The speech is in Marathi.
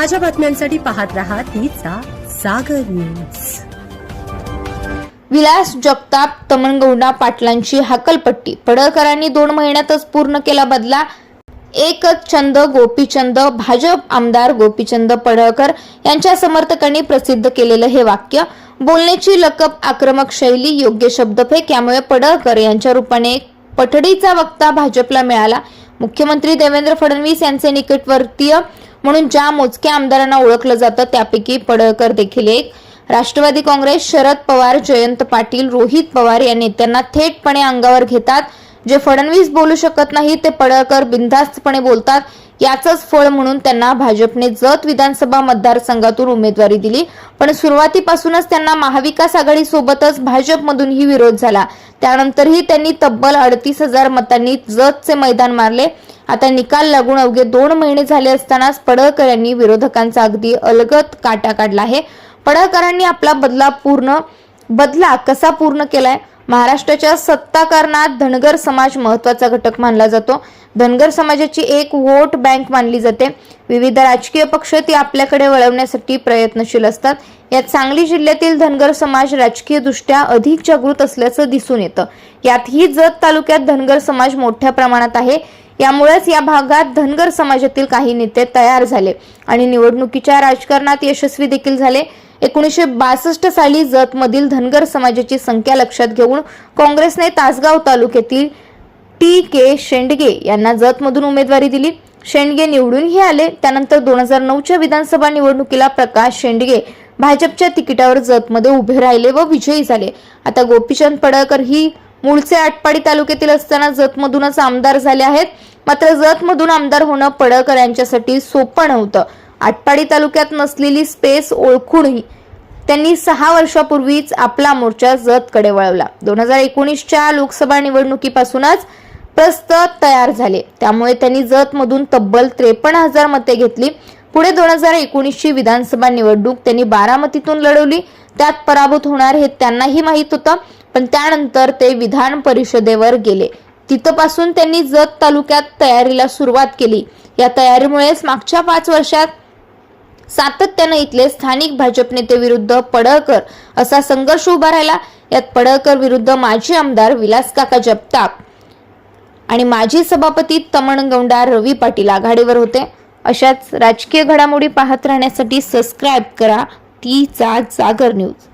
ताज्या बातम्यांसाठी पाहत राहा तिचा सागर न्यूज. विलास जगताप तमनगौडा पाटलांची हाकलपट्टी. पडळकरांनी दोन महिन्यातच पूर्ण केला बदला. एकच छंद गोपीचंद. भाजप आमदार गोपीचंद पडळकर यांच्या समर्थकांनी प्रसिद्ध केलेलं हे वाक्य. बोलण्याची लकब आक्रमक शैली योग्य शब्दफेक यामुळे पडळकर यांच्या रूपाने एक पठडीचा वक्ता भाजपला मिळाला. मुख्यमंत्री देवेंद्र फडणवीस यांचे निकटवर्तीय म्हणून ज्या मोजक्या आमदारांना ओळखलं जातं त्यापैकी पडळकर देखील एक. राष्ट्रवादी काँग्रेस शरद पवार जयंत पाटील रोहित पवार या नेत्यांना थेटपणे अंगावर घेतात. जे फडणवीस बोलू शकत नाही ते पडळकर बिनधास्तपणे बोलतात. याचंच फळ म्हणून त्यांना भाजपने जत विधानसभा मतदारसंघातून उमेदवारी दिली. पण सुरुवातीपासूनच त्यांना महाविकास आघाडी सोबतच भाजपमधूनही विरोध झाला. त्यानंतरही त्यांनी तब्बल अडतीस हजार मतांनी जतचे मैदान मारले. आता निकाल लागून अवघे दोन महिने झाले असतानाच पडळकर यांनी विरोधकांचा अगदी अलगत काटा काढला आहे. पडळकरांनी आपला बदला पूर्ण बदला कसा पूर्ण केलाय? महाराष्ट्राच्या सत्ताकारणात धनगर समाज महत्त्वाचा घटक मानला जातो. धनगर समाजाची एक वोट बँक मानली जाते. विविध राजकीय पक्ष ती आपल्याकडे वळवण्यासाठी प्रयत्नशील असतात. यात सांगली जिल्ह्यातील धनगर समाज राजकीयदृष्ट्या अधिक जागृत असल्याचं दिसून येतं. यातही जत तालुक्यात धनगर समाज मोठ्या प्रमाणात आहे. यामुळेच या भागात धनगर समाजातील काही नेते तयार झाले आणि निवडणुकीच्या राजकारणात यशस्वी देखील झाले. एकोणीसशे बासष्ट साली जतमधील धनगर समाजाची संख्या लक्षात घेऊन काँग्रेसने तासगाव तालुक्यातील टी के शेंडगे यांना जतमधून उमेदवारी दिली. शेंडगे निवडूनही आले. त्यानंतर दोन हजार नऊच्या विधानसभा निवडणुकीला प्रकाश शेंडगे भाजपच्या तिकिटावर जतमध्ये उभे राहिले व विजयी झाले. आता गोपीचंद पडळकर ही मूळचे आटपाडी तालुक्यातील असताना जतमधूनच आमदार झाले आहेत. मात्र जतमधून आमदार होणं पडळकर यांच्यासाठी सोपं नव्हतं. आटपाडी तालुक्यात नसलेली स्पेस ओळखूनही त्यांनी सहा वर्षापूर्वीच आपला मोर्चा जतकडे वळवला. दोन हजार एकोणीसच्या लोकसभा निवडणुकीपासूनच प्रस्त तयार झाले. त्यामुळे त्यांनी जतमधून तब्बल त्रेपन्न हजार मते घेतली. पुढे दोन हजार एकोणीसची विधानसभा निवडणूक त्यांनी बारामतीतून लढवली. त्यात पराभूत होणार हे त्यांनाही माहीत होतं पण त्यानंतर ते विधान परिषदेवर गेले. तिथपासून त्यांनी जत तालुक्यात तयारीला सुरुवात केली. या तयारीमुळेच मागच्या पाच वर्षात सातत्यानं इथले स्थानिक भाजप नेते विरुद्ध पडळकर असा संघर्ष उभा राहिला. यात पडळकर विरुद्ध माजी आमदार विलास काका जगताप आणि माजी सभापती तमणगौंडा रवी पाटील आघाडीवर होते. अशाच राजकीय घडामोडी पाहत राहण्यासाठी सबस्क्राईब करा. तीचा जागर न्यूज